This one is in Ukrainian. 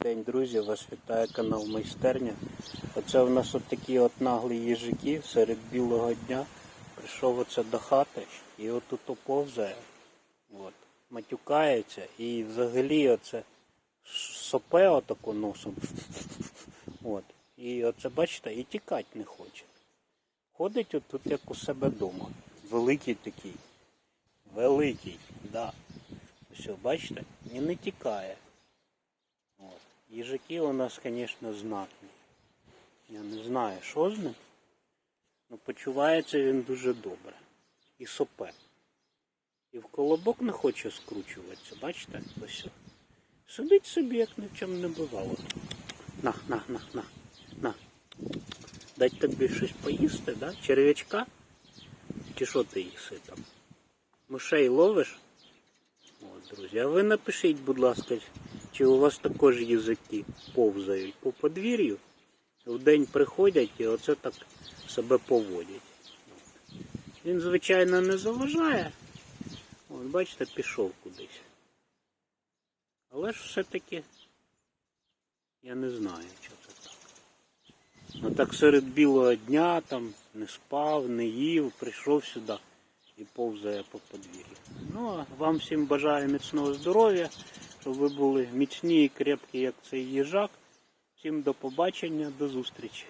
День, друзі! Вас вітає канал Майстерня. Оце в нас от такі от наглі їжаки серед білого дня. Прийшов оце до хати і отут оповзає, от, матюкається і взагалі оце сопе отако носом. От. І оце бачите, і тікати не хоче. Ходить отут як у себе вдома. Великий такий. Великий, да. Ось, бачите, і не тікає. Їжаки у нас, звісно, знатні. Я не знаю, що з ним. але почувається він дуже добре. І сопе. І в колобок не хоче скручуватися, бачите? Ось. Сидить собі, як ні в чому не бувало. На, на, на, на, на. Дать тобі щось поїсти, да? Черв'ячка? Чи що ти їси там? Мишей ловиш? От, друзі, а ви напишіть, будь ласка, чи у вас також язики повзають по подвір'ю, в день приходять і оце так себе поводять. Він, звичайно, не заважає. От, бачите, пішов кудись. Але ж все-таки я не знаю, що це так. Ну так серед білого дня там не спав, не їв, прийшов сюди і повзає по подвір'ю. Ну а вам всім бажаю міцного здоров'я, щоб ви були міцні і крепкі, як цей їжак. Всім до побачення, до зустрічі.